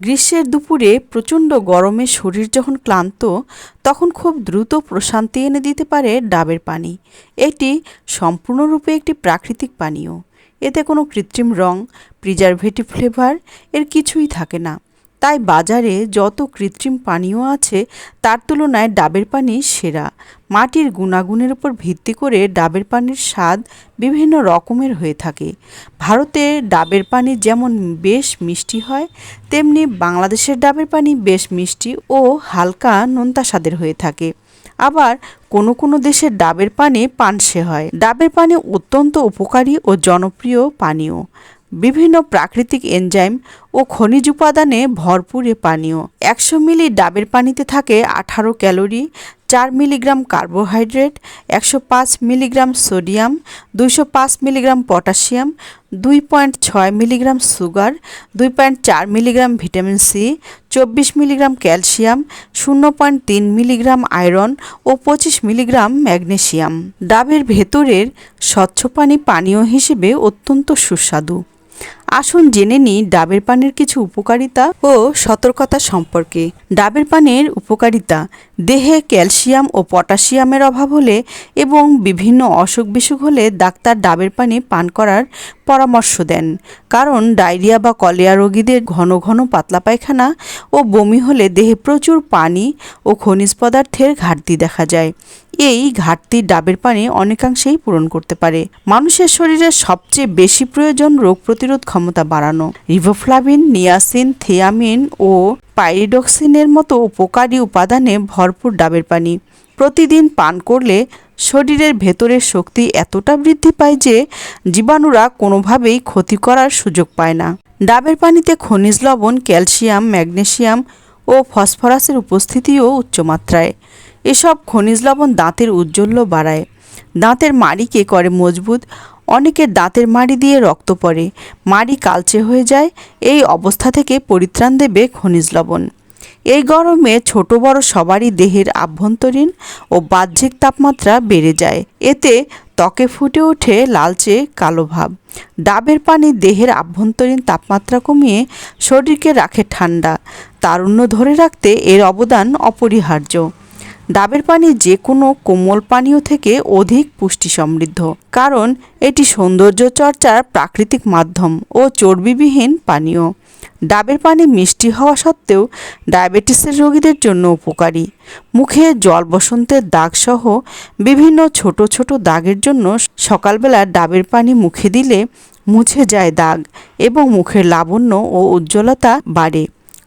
গ্রীষ্মের দুপুরে প্রচণ্ড গরমে শরীর যখন ক্লান্ত, তখন খুব দ্রুত প্রশান্তি এনে দিতে পারে ডাবের পানি। এটি সম্পূর্ণরূপে একটি প্রাকৃতিক পানীয়। এতে কোনো কৃত্রিম রং প্রিজারভেটিভ ফ্লেভার এর কিছুই থাকে না। তাই বাজারে যত কৃত্রিম পানীয় আছে, তার তুলনায় ডাবের পানি সেরা। মাটির গুণাগুণের উপর ভিত্তি করে ডাবের পানির স্বাদ বিভিন্ন রকমের হয়ে থাকে। ভারতে ডাবের পানি যেমন বেশ মিষ্টি হয়, তেমনি বাংলাদেশের ডাবের পানি বেশ মিষ্টি ও হালকা নোনতা স্বাদের হয়ে থাকে। আবার কোনো কোনো দেশের ডাবের পানি পানসে হয়। ডাবের পানি অত্যন্ত উপকারী ও জনপ্রিয় পানীয়। বিভিন্ন প্রাকৃতিক এনজাইম ও খনিজ উপাদানে ভরপুর এ পানীয়। একশো মিলি ডাবের পানিতে থাকে আঠারো ক্যালোরি, চার মিলিগ্রাম কার্বোহাইড্রেট, একশো পাঁচ মিলিগ্রাম সোডিয়াম, দুইশো পাঁচ মিলিগ্রাম পটাশিয়াম, দুই পয়েন্ট ছয় মিলিগ্রাম সুগার, দুই পয়েন্ট চার মিলিগ্রাম ভিটামিন সি, চব্বিশ মিলিগ্রাম ক্যালসিয়াম, শূন্য পয়েন্ট তিন মিলিগ্রাম আয়রন ও পঁচিশ মিলিগ্রাম ম্যাগনেশিয়াম ডাবের ভেতরের স্বচ্ছ পানি পানীয় হিসেবে অত্যন্ত সুস্বাদু। আসুন জেনে নিই ডাবের পানের কিছু উপকারিতা ও সতর্কতা সম্পর্কে। ডাবের পানের উপকারিতা, দেহে ক্যালসিয়াম ও পটাশিয়ামের অভাব হলে এবং বিভিন্ন অসুখ বিসুখ হলে ডাক্তার ডাবের পানি পান করার পরামর্শ দেন। কারণ ডায়রিয়া বা কলেরা রোগীদের ঘন ঘন পাতলা পায়খানা ও বমি হলে দেহে প্রচুর পানি ও খনিজ পদার্থের ঘাটতি দেখা যায়। এই ঘাটতি ডাবের পানি অনেকাংশেই পূরণ করতে পারে। মানুষের শরীরে সবচেয়ে বেশি প্রয়োজন রোগ প্রতিরোধ ক্ষমতা বাড়ানো। রিভোফ্লাভিন নিয়াসিন, থিয়ামিন ও পাইরিডক্সিনের মতো উপকারী উপাদানে ভরপুর ডাবের পানি। প্রতিদিন পান করলে শরীরের ভেতরের শক্তি এতটা বৃদ্ধি পায় যে জীবাণুরা কোনোভাবেই ক্ষতি করার সুযোগ পায় না। ডাবের পানিতে খনিজ লবণ, ক্যালসিয়াম, ম্যাগনেসিয়াম ও ফসফরাসের উপস্থিতিও উচ্চমাত্রায়। এসব খনিজ লবণ দাঁতের উজ্জ্বল্য বাড়ায়। দাঁতের মাড়িকে করে মজবুত অনেকের দাঁতের মাড়ি দিয়ে রক্ত পড়ে। মাড়ি কালচে হয়ে যায়, এই অবস্থা থেকে পরিত্রাণ দেবে খনিজ লবণ। এই গরমে ছোট বড় সবারই দেহের আভ্যন্তরীণ ও বাহ্যিক তাপমাত্রা বেড়ে যায়। এতে ত্বকে ফুটে ওঠে লালচে কালো ভাব। ডাবের পানি দেহের আভ্যন্তরীণ তাপমাত্রা কমিয়ে শরীরকে রাখে ঠান্ডা। তারুণ্য ধরে রাখতে এর অবদান অপরিহার্য। ডাবের পানি যে কোনো কোমল পানীয় থেকে অধিক পুষ্টি সমৃদ্ধ কারণ এটি সৌন্দর্য চর্চার প্রাকৃতিক মাধ্যম ও চর্বিবিহীন পানীয়। ডাবের পানি মিষ্টি হওয়া সত্ত্বেও ডায়াবেটিসের রোগীদের জন্য উপকারী। মুখে জল বসন্তের দাগসহ বিভিন্ন ছোট ছোট দাগের জন্য সকালবেলা ডাবের পানি মুখে দিলে মুছে যায় দাগ এবং মুখের লাবণ্য ও উজ্জ্বলতা বাড়ে।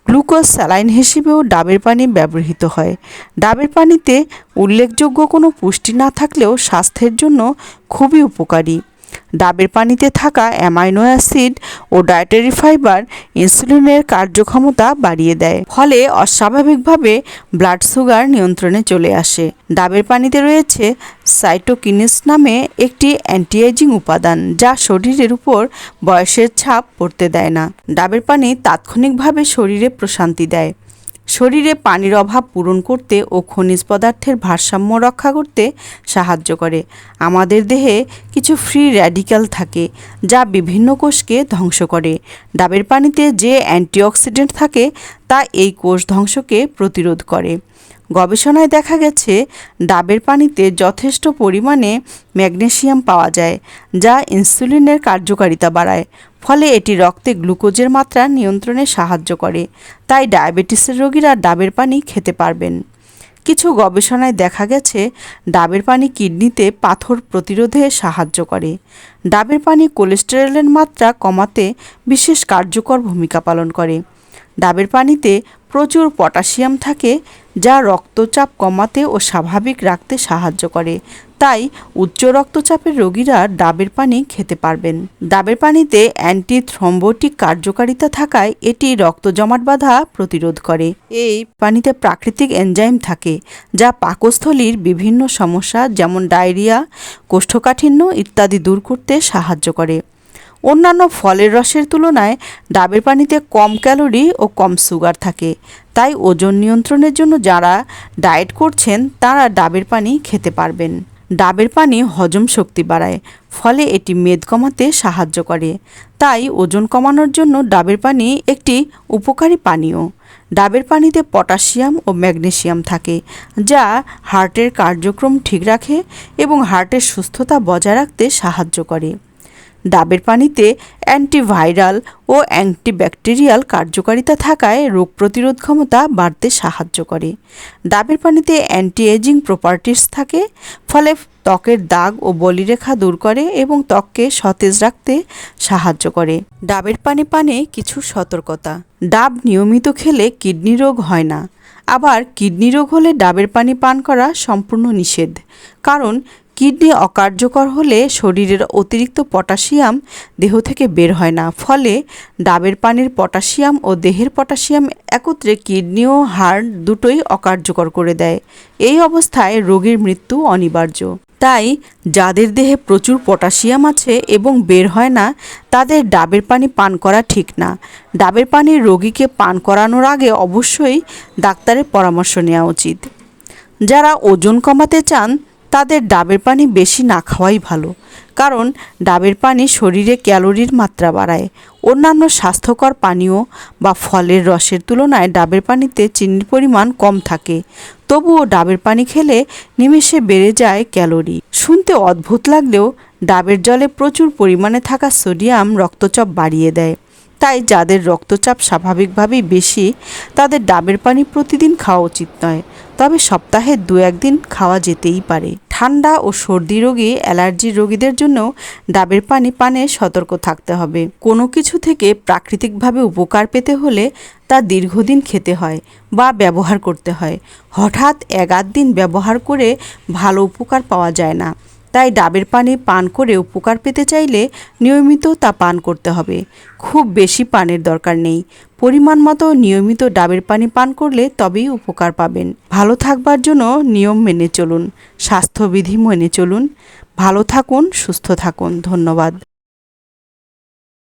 গ্লুকোজ স্যালাইন হিসেবেও ডাবের পানি ব্যবহৃত হয়। ডাবের পানিতে উল্লেখযোগ্য কোনো পুষ্টি না থাকলেও স্বাস্থ্যের জন্য খুবই উপকারী। ডাবের পানিতে থাকা অ্যামাইনো অ্যাসিড ও ডায়েটারি ফাইবার ইনসুলিনের কার্যক্ষমতা বাড়িয়ে দেয়। ফলে অস্বাভাবিকভাবে ব্লাড সুগার নিয়ন্ত্রণে চলে আসে। ডাবের পানিতে রয়েছে সাইটোকিনিস নামে একটি অ্যান্টিএজিং উপাদান যা শরীরের উপর বয়সের ছাপ পড়তে দেয় না। ডাবের পানি তাৎক্ষণিকভাবে শরীরে প্রশান্তি দেয়। শরীরে পানির অভাব পূরণ করতে ও খনিজ পদার্থের ভারসাম্য রক্ষা করতে সাহায্য করে। আমাদের দেহে কিছু ফ্রি র্যাডিক্যাল থাকে, যা বিভিন্ন কোষকে ধ্বংস করে। ডাবের পানিতে যে অ্যান্টিঅক্সিডেন্ট থাকে, তা এই কোষ ধ্বংসকে প্রতিরোধ করে। গবেষণায় দেখা গেছে, ডাবের পানিতে যথেষ্ট পরিমাণে ম্যাগনেসিয়াম পাওয়া যায়, যা ইনসুলিনের কার্যকারিতা বাড়ায়। ফলে এটি রক্তে গ্লুকোজের মাত্রা নিয়ন্ত্রণে সাহায্য করে, তাই ডায়াবেটিসের রোগীরা ডাবের পানি খেতে পারবেন। কিছু গবেষণায় দেখা গেছে, ডাবের পানি কিডনিতে পাথর প্রতিরোধে সাহায্য করে। ডাবের পানি কোলেস্টেরলের মাত্রা কমাতে বিশেষ কার্যকর ভূমিকা পালন করে। ডাবের পানিতে প্রচুর পটাশিয়াম থাকে, যা রক্তচাপ কমাতে ও স্বাভাবিক রাখতে সাহায্য করে। তাই উচ্চ রক্তচাপের রোগীরা ডাবের পানি খেতে পারবেন। ডাবের পানিতে অ্যান্টি থ্রম্বোটিক কার্যকারিতা থাকায় এটি রক্ত জমাট বাঁধা প্রতিরোধ করে। এই পানিতে প্রাকৃতিক এনজাইম থাকে, যা পাকস্থলীর বিভিন্ন সমস্যা যেমন ডায়রিয়া, কোষ্ঠকাঠিন্য ইত্যাদি দূর করতে সাহায্য করে। অন্যান্য ফলের রসের তুলনায় ডাবের পানিতে কম ক্যালোরি ও কম সুগার থাকে। তাই ওজন নিয়ন্ত্রণের জন্য যারা ডায়েট করছেন, তারা ডাবের পানি খেতে পারবেন। ডাবের পানি হজম শক্তি বাড়ায়, ফলে এটি মেদ কমাতে সাহায্য করে। তাই ওজন কমানোর জন্য ডাবের পানি একটি উপকারী পানীয়। ডাবের পানিতে পটাশিয়াম ও ম্যাগনেসিয়াম থাকে, যা হার্টের কার্যক্রম ঠিক রাখে এবং হার্টের সুস্থতা বজায় রাখতে সাহায্য করে। ডাবের পানিতে অ্যান্টিভাইরাল ও অ্যান্টিব্যাকটেরিয়াল কার্যকারিতা থাকায় রোগ প্রতিরোধ ক্ষমতা বাড়তে সাহায্য করে। ডাবের পানিতে অ্যান্টি এজিং প্রপার্টিস থাকে, ফলে ত্বকের দাগ ও বলিরেখা দূর করে এবং ত্বককে সতেজ রাখতে সাহায্য করে। ডাবের পানি পানে কিছু সতর্কতা। ডাব নিয়মিত খেলে কিডনি রোগ হয় না। আবার কিডনি রোগ হলে ডাবের পানি পান করা সম্পূর্ণ নিষেধ। কারণ কিডনি অকার্যকর হলে শরীরের অতিরিক্ত পটাশিয়াম দেহ থেকে বের হয় না। ফলে ডাবের পানির পটাশিয়াম ও দেহের পটাশিয়াম একত্রে কিডনি ও হার্ট দুটোই অকার্যকর করে দেয়। এই অবস্থায় রোগীর মৃত্যু অনিবার্য। তাই যাদের দেহে প্রচুর পটাশিয়াম আছে এবং বের হয় না, তাদের ডাবের পানি পান করা ঠিক না। ডাবের পানি রোগীকে পান করানোর আগে অবশ্যই ডাক্তারের পরামর্শ নেওয়া উচিত। যারা ওজন কমাতে চান তাদের ডাবের পানি বেশি না খাওয়াই ভালো, কারণ ডাবের পানি শরীরে ক্যালোরির মাত্রা বাড়ায়। অন্যান্য স্বাস্থ্যকর পানীয় বা ফলের রসের তুলনায় ডাবের পানিতে চিনির পরিমাণ কম থাকে, তবুও ডাবের পানি খেলে নিমেষে বেড়ে যায় ক্যালোরি। শুনতে অদ্ভুত লাগলেও ডাবের জলে প্রচুর পরিমাণে থাকা সোডিয়াম রক্তচাপ বাড়িয়ে দেয়। তাই যাদের রক্তচাপ স্বাভাবিকভাবেই বেশি, তাদের ডাবের পানি প্রতিদিন খাওয়া উচিত নয়। তবে সপ্তাহে দু একদিন খাওয়া যেতেই পারে। ঠান্ডা ও সর্দি রোগী অ্যালার্জির রোগীদের জন্য ডাবের পানি পানে সতর্ক থাকতে হবে। কোনো কিছু থেকে প্রাকৃতিকভাবে উপকার পেতে হলে তা দীর্ঘদিন খেতে হয় বা ব্যবহার করতে হয়। হঠাৎ এক দিন ব্যবহার করে ভালো উপকার পাওয়া যায় না। তাই ডাবের পানি পান করে উপকার পেতে চাইলে নিয়মিত তা পান করতে হবে। খুব বেশি পানের দরকার নেই। পরিমাণ মতো নিয়মিত ডাবের পানি পান করলে তবেই উপকার পাবেন। ভালো থাকবার জন্য নিয়ম মেনে চলুন, স্বাস্থ্যবিধি মেনে চলুন। ভালো থাকুন, সুস্থ থাকুন। ধন্যবাদ।